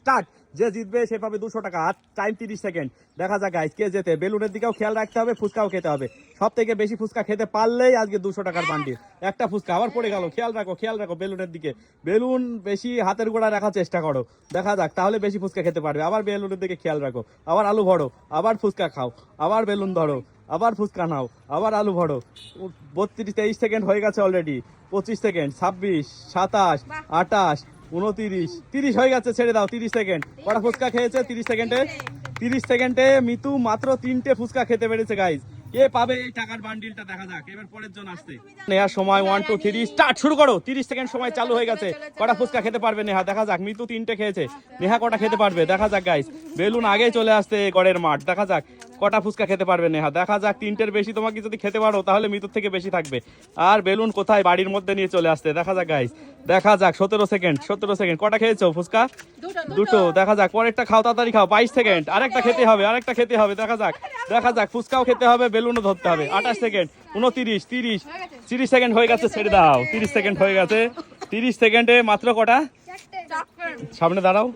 Start. যে জিতবে সে পাবে দুশো টাকা। আর টাইম তিরিশ সেকেন্ড দেখা যাক গাইজ কে যেতে বেলুনের দিকেও খেয়াল রাখতে হবে ফুচকাও খেতে হবে। সব থেকে বেশি ফুচকা খেতে পারলেই আজকে দুশো টাকার বান্ডিল। একটা ফুচকা আবার পড়ে গেল খেয়াল রাখো খেয়াল রাখো বেলুনের দিকে। বেলুন বেশি হাতের গোড়া রাখার চেষ্টা করো। দেখা যাক তাহলে বেশি ফুচকা খেতে পারবে। আবার বেলুনের দিকে খেয়াল রাখো। আবার আলু ভরো আবার ফুচকা খাও আবার বেলুন ধরো আবার ফুচকা নাও আবার আলু ভরো। বত্রিশ তেইশ সেকেন্ড হয়ে গেছে অলরেডি পঁচিশ সেকেন্ড ছাব্বিশ সাতাশ আটাশ উনতিরিশ। তিরিশ হয়ে গেছে, ছেড়ে দাও, তিরিশ সেকেন্ড। কটা ফুচকা খেয়েছে? তিরিশ সেকেন্ডে? তিরিশ সেকেন্ডে মিতু মাত্র তিনটে ফুচকা খেতে পেরেছে গাইজ কে পাবে এই টাকার বান্ডিলটা দেখা যাক, এবার পরের জন আসতে নেহার সময় ওয়ান টু থ্রি স্টার্ট শুরু করো! তিরিশ সেকেন্ড সময় চালু হয়ে গেছে। কটা ফুচকা খেতে পারবে নেহা? দেখা যাক, মিতু তিনটে খেয়েছে। নেহা কটা খেতে পারবে? দেখা যাক গাইজ বেলুন আগে চলে আসতে গড়ের মাঠ। দেখা যাক কটা ফুচকা খেতে পারবে নেহা? দেখা যাক তিনটের বেশি তোমাকে যদি খেতে পারো তাহলে মৃত্যুর থেকে বেশি থাকবে। আর বেলুন কোথায়? বাড়ির মধ্যে নিয়ে চলে আসতে। দেখা যাক গাইস দেখা যাক সতেরো সেকেন্ড সতেরো সেকেন্ড কটা খেয়েছো ফুচকা? দুটো দেখা যাক পরেরটা খাও তাড়াতাড়ি খাও। বাইশ সেকেন্ড আরেকটা খেতে হবে আরেকটা খেতে হবে। দেখা যাক দেখা যাক ফুচকাও খেতে হবে বেলুনও ধরতে হবে। আঠাশ সেকেন্ড উনতিরিশ তিরিশ। তিরিশ সেকেন্ড হয়ে গেছে ছেড়ে দাও। তিরিশ সেকেন্ড হয়ে গেছে। তিরিশ সেকেন্ডে মাত্র কটা? সামনে দাঁড়াও।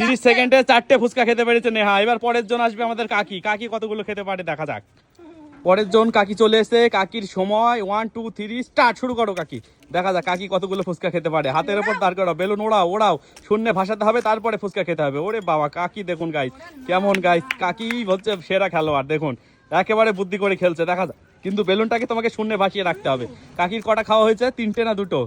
তিরিশ সেকেন্ডে চারটে ফুচকা খেতে পেরেছে নেহা। এবার পরের জন আসবে আমাদের কাকি। কাকি কতগুলো খেতে পারে দেখা যাক। পরের জন কাকি চলে এসে কাকির সময় ওয়ান টু থ্রি স্টার্ট শুরু করো কাকি। দেখা যাক কাকি কতগুলো ফুচকা খেতে পারে। হাতের ওপর দাঁড় করো বেলুন ওড়াও ওড়াও। শূন্যে ভাসাতে হবে তারপরে ফুচকা খেতে হবে। ওরে বাবা কাকি দেখুন গাইস কেমন গাইস কাকি হচ্ছে সেরা খেলোয়াড় দেখুন। একেবারে বুদ্ধি করে খেলছে দেখা যাক। কিন্তু বেলুনটাকে তোমাকে শূন্যে ভাসিয়ে রাখতে হবে। কাকির কটা খাওয়া হয়েছে? তিনটে না দুটো?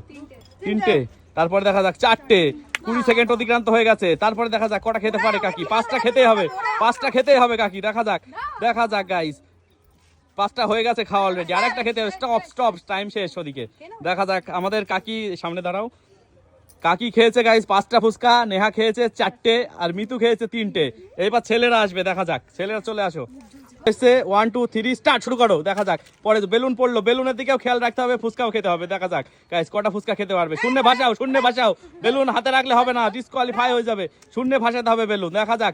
তিনটে। তারপরে দেখা যাক চারটে। কুড়ি সেকেন্ড অতিক্রান্ত হয়ে গেছে। তারপরে দেখা যাক কটা খেতে পারে কাকি। পাঁচটা খেতেই হবে। পাঁচটা খেতেই হবে কাকি। দেখা যাক। দেখা যাক গাইস পাঁচটা হয়ে গেছে খাওয়া অলরেডি আরেকটা খেতে হবে। স্টপ স্টপ টাইম শেষ ওদিকে। দেখা যাক। আমাদের কাকি, সামনে দাঁড়াও। কাকি খেয়েছে গাইস পাঁচটা ফুচকা। নেহা খেয়েছে চারটে। আর মিতু খেয়েছে তিনটে। এবার ছেলেরা আসবে। দেখা যাক। ছেলেরা চলে আসো। এসে ওয়ান টু থ্রি স্টার্ট শুরু করো। দেখা যাক। পরে বেলুন পড়ল। বেলুনের দিকেও খেয়াল রাখতে হবে, ফুচকাও খেতে হবে। দেখা যাক। গাইস কটা ফুচকা খেতে পারবে? শূন্য ভাসাও শূন্য ভাসাও। বেলুন হাতে রাখলে হবে না ডিসকোয়ালিফাই হয়ে যাবে। শূন্য ভাসাতে হবে বেলুন। দেখা যাক।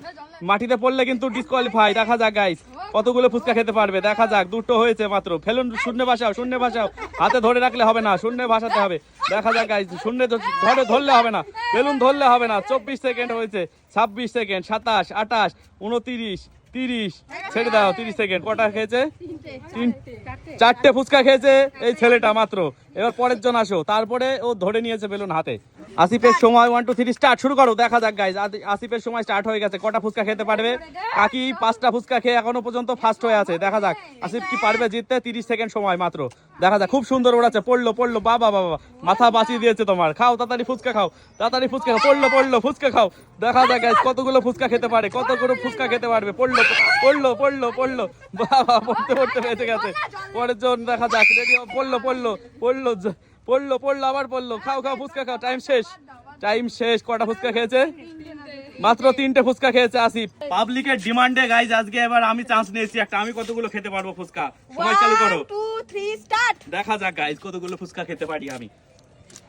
মাটিতে পড়লে কিন্তু ডিসকোয়ালিফাই দেখা যাক গাইস কতগুলো ফুচকা খেতে পারবে। দেখা যাক, দুটো হয়েছে মাত্র। ফেলুন, শূন্য ভাসাও শূন্য ভাসাও। হাতে ধরে রাখলে হবে না, শূন্য ভাসাতে হবে। দেখা যাক গাইস শূন্য ধরে ধরলে হবে না। বেলুন ধরলে হবে না। চব্বিশ সেকেন্ড হয়েছে। ছাব্বিশ সেকেন্ড, সাতাশ, আঠাশ, উনতিরিশ তিরিশ। ছেড়ে দাও তিরিশ সেকেন্ড। কটা খেয়েছে? চারটে। ফুচকা খেয়েছে। এই ছেলেটা মাত্র। এবার পরের জন আসো। তারপরে ও ধরে নিয়েছে বেলুন হাতে। আসিফের সময় ওয়ান টু থ্রি স্টার্ট শুরু করো, দেখা যাক গাইজ আসিফের সময় স্টার্ট হয়ে গেছে। কটা ফুচকা খেতে পারবে? কাকি পাঁচটা ফুচকা খেয়ে এখনও পর্যন্ত ফার্স্ট হয়ে আছে। দেখা যাক। আসিফ কি পারবে জিততে? তিরিশ সেকেন্ড সময় মাত্র। দেখা যাক, খুব সুন্দর ওড়াচ্ছে। পড়ল পড়ল। বাবা বাবা মাথা বাঁচিয়ে দিয়েছে তোমার। খাও, তাড়াতাড়ি ফুচকা খাও। তাড়াতাড়ি ফুচকা খাও। পড়ল পড়ল। ফুচকা খাও। দেখা যাক গাইজ কতগুলো ফুচকা খেতে পারে। কতগুলো ফুচকা খেতে পারবে? পড়ল পড়ল পড়ল পড়ল। বাবা, পড়তে পড়তে বেঁচে গেছে। পরের জন দেখা যাক। রেডি পড়ল পড়ল। পড়ল জ- পড়ল পড়ল আবার পড়ল। খাও খাও ফুচকা খাও। টাইম শেষ। টাইম শেষ। কটা ফুচকা খেয়েছে? মাত্র তিনটে ফুচকা খেয়েছে আসিফ। পাবলিকের ডিমান্ডে গাইজ আজকে এবার আমি চান্স নিয়েছি একটা। আমি কতগুলো খেতে পারব ফুচকা? সময় চালু করো. দেখা যাক গাইজ কতগুলো ফুচকা খেতে পারি আমি।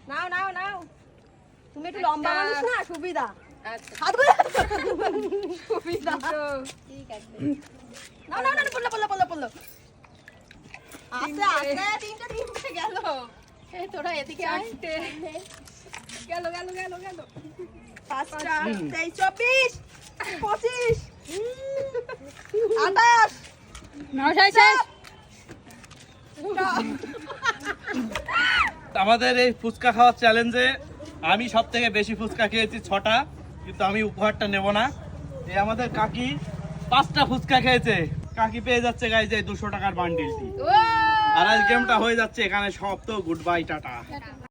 নাও নাও নাও। তুমি একটু লম্বা মানুষ না সুবিধা। আচ্ছা। সুবিধা। ঠিক আছে। নাও নাও নাও পড়ল পড়ল পড়ল পড়ল। আস্তে আস্তে তিনটে তিনটে গেল। এই তোরা এদিকে আয়। গেল গেল গেল গেল। পাঁচটা। তেইশ চব্বিশ পঁচিশ আঠাশ। শেষ আমাদের এই ফুচকা খাওয়ার চ্যালেঞ্জে আমি সব থেকে বেশি ফুচকা খেয়েছি ছটা কিন্তু আমি উপহারটা নেব না। এই আমাদের কাকি পাঁচটা ফুচকা খেয়েছে। কাকি পেয়ে যাচ্ছে গাইজ এই দুশো টাকার বান্ডিলটি আর আজ গেমটা হয়ে যাচ্ছে এখানে সব তো গুড বাই টাটা।